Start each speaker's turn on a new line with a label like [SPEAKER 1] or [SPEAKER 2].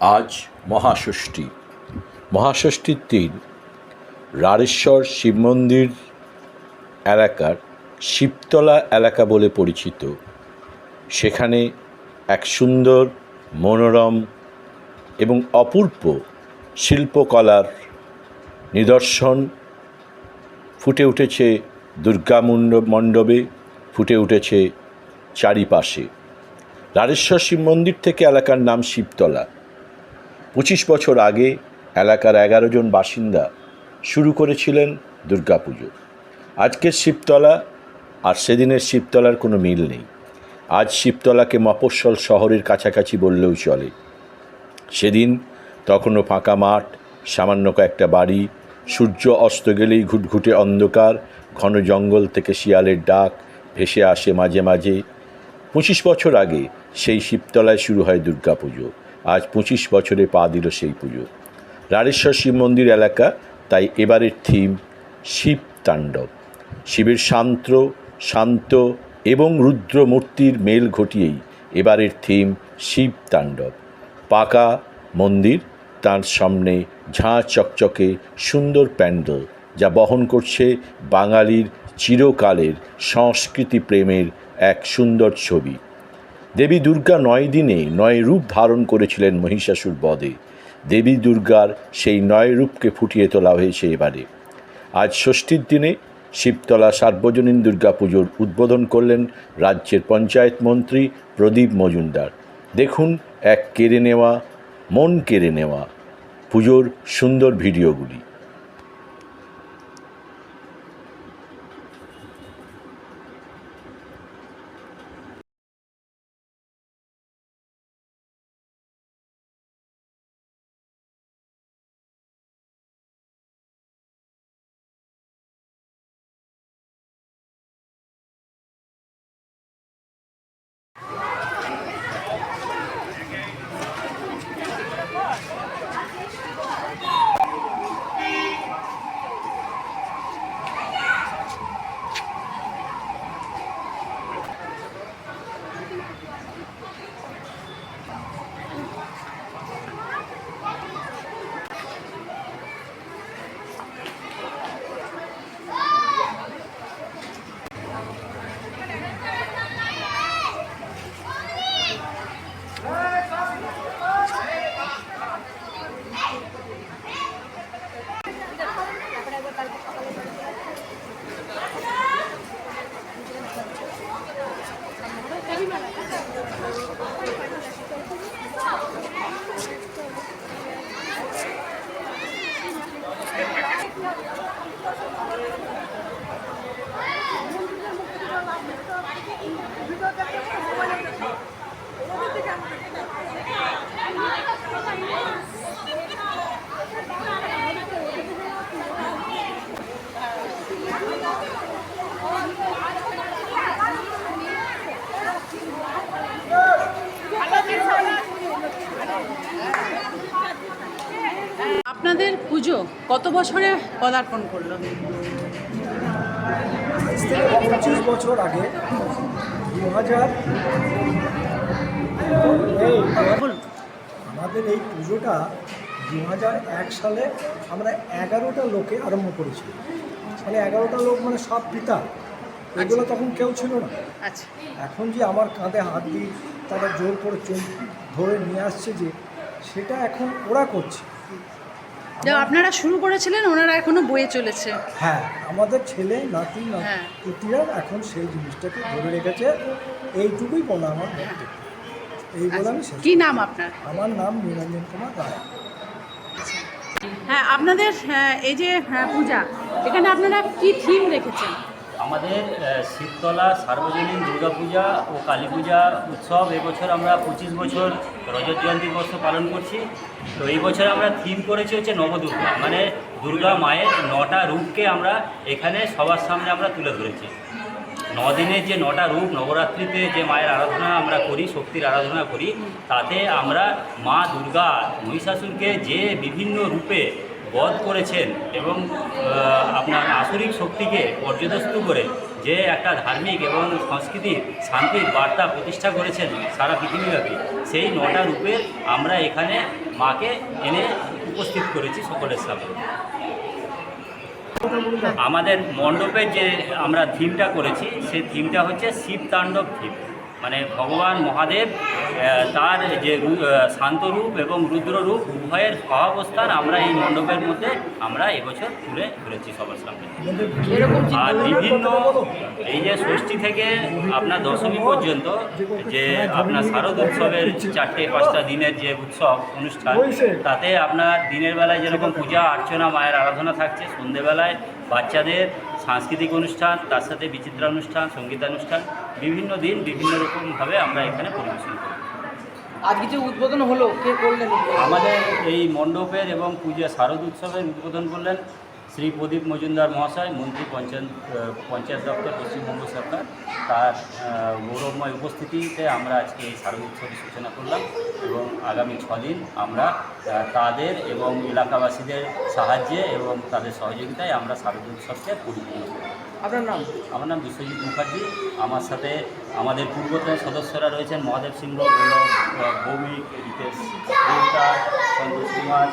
[SPEAKER 1] আজ মহাষষ্ঠী। মহাষষ্ঠীর দিন রাড়েশ্বর শিব মন্দির এলাকার শিবতলা এলাকা বলে পরিচিত। সেখানে এক সুন্দর, মনোরম এবং অপূর্ব শিল্পকলার নিদর্শন ফুটে উঠেছে দুর্গা মণ্ডপে, ফুটে উঠেছে চারিপাশে। রাড়েশ্বর শিব মন্দির থেকে এলাকার নাম শিবতলা। পঁচিশ বছর আগে এলাকার এগারো জন বাসিন্দা শুরু করেছিলেন দুর্গাপুজো। আজকের শিবতলা আর সেদিনের শিবতলার কোনো মিল নেই। আজ শিবতলাকে মফস্বল শহরের কাছাকাছি বললেও চলে। সেদিন তখনও ফাঁকা মাঠ, সামান্য কয়েকটা বাড়ি, সূর্য অস্ত গেলেই ঘুটঘুটে অন্ধকার, ঘন জঙ্গল থেকে শিয়ালের ডাক ভেসে আসে মাঝে মাঝে। পঁচিশ বছর আগে সেই শিবতলায় শুরু হয় দুর্গাপুজো। আজ পঁচিশ বছরে পা দিল সেই পুজো। রাড়েশ্বর শিব মন্দির এলাকা, তাই এবারের থিম শিব তাণ্ডব। শিবের শান্ত শান্ত এবং রুদ্র মূর্তির মেল ঘটিয়েই এবারের থিম শিব তাণ্ডব। পাকা মন্দির, তার সামনে ঝাঁ চকচকে সুন্দর প্যান্ডেল, যা বহন করছে বাঙালির চিরকালের সংস্কৃতি প্রেমের এক সুন্দর ছবি। দেবী দুর্গা নয় দিনে নয় রূপ ধারণ করেছিলেন মহিষাসুর বদে দেবী দুর্গার সেই নয় রূপকে ফুটিয়ে তোলা হয়েছে এবারে। আজ ষষ্ঠীর দিনে শিবতলা সার্বজনীন দুর্গা পুজোর উদ্বোধন করলেন রাজ্যের পঞ্চায়েত মন্ত্রী প্রদীপ মজুমদার। দেখুন, এক কেড়ে নেওয়া, মন কেড়ে নেওয়া পুজোর সুন্দর ভিডিওগুলি।
[SPEAKER 2] পুজো কত বছরে পদার্পণ করল?
[SPEAKER 3] পঁচিশ বছর আগে দু হাজার আমাদের এই পুজোটা দু হাজার এক সালে আমরা এগারোটা লোকে আরম্ভ করেছি মানে এগারোটা লোক মানে সব পিতা। এগুলো তখন কেউ ছিল না।
[SPEAKER 2] আচ্ছা।
[SPEAKER 3] এখন যে আমার কাঁধে হাত দিয়ে তারা জোর করে চোখ ধরে নিয়ে আসছে যে সেটা এখন ওরা করছে।
[SPEAKER 2] যা আপনারা শুরু করেছিলেন ওনারা এখনও বয়ে চলেছে।
[SPEAKER 3] হ্যাঁ আমাদের ছেলে নাতি
[SPEAKER 2] হ্যাঁ।
[SPEAKER 3] নাতিরা এখন সেই জিনিসটাকে ধরে রেখেছে। এইটুকুই বলা আমার এই বলে আমি শেষ
[SPEAKER 2] কি নাম আপনার?
[SPEAKER 3] আমার নাম নিরঞ্জন কুমার রায়।
[SPEAKER 2] হ্যাঁ আপনাদের হ্যাঁ, এই যে হ্যাঁ, পূজা এখানে আপনারা কি থিম রেখেছেন?
[SPEAKER 4] আমাদের শিবতলা, সার্বজনীন দুর্গাপূজা ও কালী পূজা উৎসব এবছর আমরা পঁচিশ বছর রজত জয়ন্তী বর্ষ পালন করছি। তো এই বছর আমরা থিম করেছি হচ্ছে নবদুর্গা। মানে দুর্গা মায়ের নটা রূপকে আমরা এখানে সবার সামনে আমরা তুলে ধরেছি। নদিনের যে নটা রূপ, নবরাত্রিতে যে মায়ের আরাধনা আমরা করি, শক্তির আরাধনা করি, তাতে আমরা মা দুর্গা মহিষাসুরকে যে বিভিন্ন রূপে বধ করেছেন এবং আপনার আসরিক শক্তিকে পর্যদস্ত করে যে একটা ধার্মিক এবং সংস্কৃতির শান্তির বার্তা প্রতিষ্ঠা করেছেন সারা পৃথিবীব্যাপী, সেই নটা রূপে আমরা এখানে মাকে এনে উপস্থিত করেছি সকলের সামনে। আমাদের মণ্ডপের যে আমরা থিমটা করেছি, সেই থিমটা হচ্ছে শিব তাণ্ডব থিম মানে ভগবান মহাদেব তার যে শান্তরূপ এবং রুদ্ররূপ উভয়ের সহাবস্থান আমরা এই মণ্ডপের মধ্যে আমরা এবছর তুলে ধরেছি সবার সামনে। আর বিভিন্ন এই যে ষষ্ঠী থেকে আপনার দশমী পর্যন্ত যে আপনার শারদ উৎসবের চারটে পাঁচটা দিনের যে উৎসব অনুষ্ঠান তাতে আপনার দিনের বেলায় যেরকম পূজা অর্চনা মায়ের আরাধনা থাকছে সন্ধেবেলায় বাচ্চাদের সাংস্কৃতিক অনুষ্ঠান তার সাথে বিচিত্রা অনুষ্ঠান সঙ্গীতানুষ্ঠান বিভিন্ন দিন বিভিন্ন রকমভাবে আমরা এখানে পরিবেশন করি।
[SPEAKER 5] আজকে যে উদ্বোধন হলো কে করলেন?
[SPEAKER 4] আমাদের এই মণ্ডপের এবং পূজা শারদ উৎসবের উদ্বোধন করলেন শ্রী প্রদীপ মজুমদার মহাশয় মন্ত্রী পঞ্চায়েত পঞ্চায়েত দপ্তর পশ্চিমবঙ্গ সরকার তার গৌরবময় উপস্থিতিতে আমরা আজকে এই শারদ উৎসবের সূচনা করলাম এবং আগামী ছদিন আমরা তাদের এবং এলাকাবাসীদের সাহায্যে এবং তাদের সহযোগিতায় আমরা শারদ উৎসবকে পরিপূর্ণ করব।
[SPEAKER 5] আপনার নাম?
[SPEAKER 4] আমার নাম বিশ্বজিৎ মুখার্জি। আমার সাথে আমাদের পূর্বতন সদস্যরা রয়েছেন মহাদেব সিংহ গৌরব ভৌমিক রিতেশ দেবতা সন্তোষ কুমার